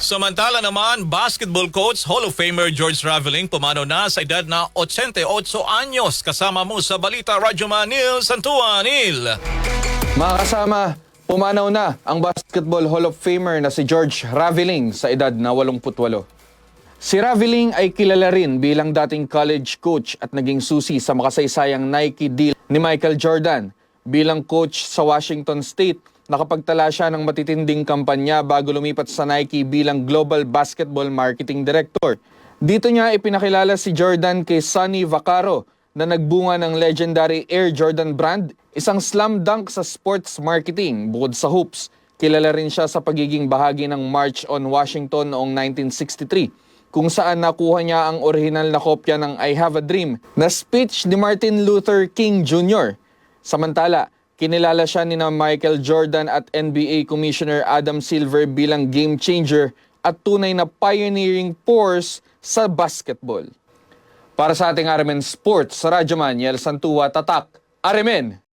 Samantala naman, basketball coach Hall of Famer George Raveling pumanaw na sa edad na 88 anyos. Kasama mo sa Balita Radyo Manil, Santua, Nil. Mga kasama, pumanaw na ang Basketball Hall of Famer na si George Raveling sa edad na 88. Si Raveling ay kilala rin bilang dating college coach at naging susi sa makasaysayang Nike deal ni Michael Jordan. Bilang coach sa Washington State, nakapagtala siya ng matitinding kampanya bago lumipat sa Nike bilang Global Basketball Marketing Director. Dito niya ipinakilala si Jordan kay Sonny Vaccaro na nagbunga ng legendary Air Jordan brand, isang slam dunk sa sports marketing bukod sa hoops. Kilala rin siya sa pagiging bahagi ng March on Washington noong 1963 kung saan nakuha niya ang orihinal na kopya ng I Have a Dream na speech ni Martin Luther King Jr. Samantala, kinilala siya ni na Michael Jordan at NBA Commissioner Adam Silver bilang game changer at tunay na pioneering force sa basketball. Para sa ating Armen Sports, sa Radyo Man, Yel Santua, Tatak, Aremen!